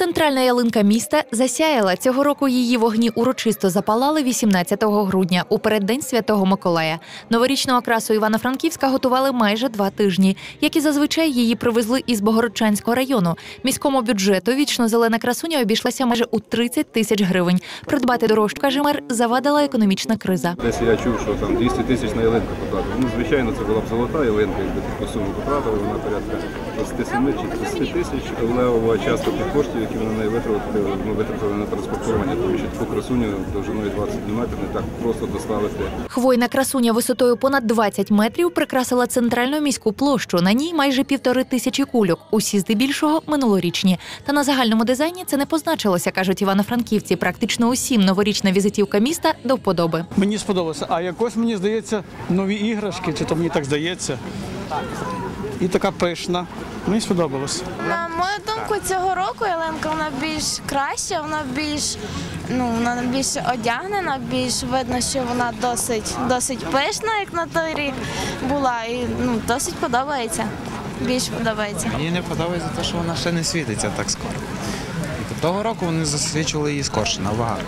Центральна ялинка міста засяяла. Цього року її вогні урочисто запалали 18 грудня у переддень Святого Миколая. Новорічну окрасу Івано-Франківська готували майже два тижні. Як і зазвичай її привезли із Богородчанського району. Міському бюджету вічно-зелена красуня обійшлася майже у 30 тисяч гривень. Придбати дорожчу, каже мер, завадила економічна криза. Десь я чув, що там 200 тисяч на ялинку потратили. Ну, звичайно, це була б золота ялинка, якби таку суму потратили, вона порядка 27 чи 30 тисяч. Левова частка тих коштів, які вони витратили, ми витратили на транспортування, тому що таку красуню довжиною 20 метрів не так просто доставити. Хвойна красуня висотою понад 20 метрів прикрасила центральну міську площу. На ній майже півтори тисячі кульок. Усі здебільшого минулорічні. Та на загальному дизайні це не позначилося, кажуть івано-франківці. Практично усім новорічна візитівка міста до вподоби. Мені сподобалося. А якось мені здається, нові іграшки, чи то мені так здається. І така пишна. Мені сподобалося. На мою думку, цього року ялинка вона більш краща, вона більш ну вона більш одягнена, більш видно, що вона досить досить пишна, як на той рік була, і ну досить подобається. Більш подобається. Мені не подобається те, що вона ще не світиться так скоро. Того року вони засвічували її скорше, набагато.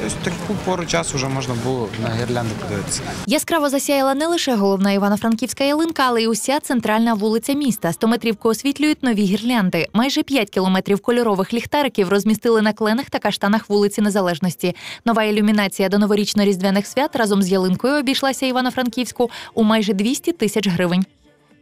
Тобто таку пору часу вже можна було на гірлянду подивитися. Яскраво засяяла не лише головна івано-франківська ялинка, але й уся центральна вулиця міста. Стометрівку освітлюють нові гірлянди. Майже 5 кілометрів кольорових ліхтариків розмістили на кленах та каштанах вулиці Незалежності. Нова ілюмінація до новорічно-різдвяних свят разом з ялинкою обійшлася Івано-Франківську у майже 200 тисяч гривень.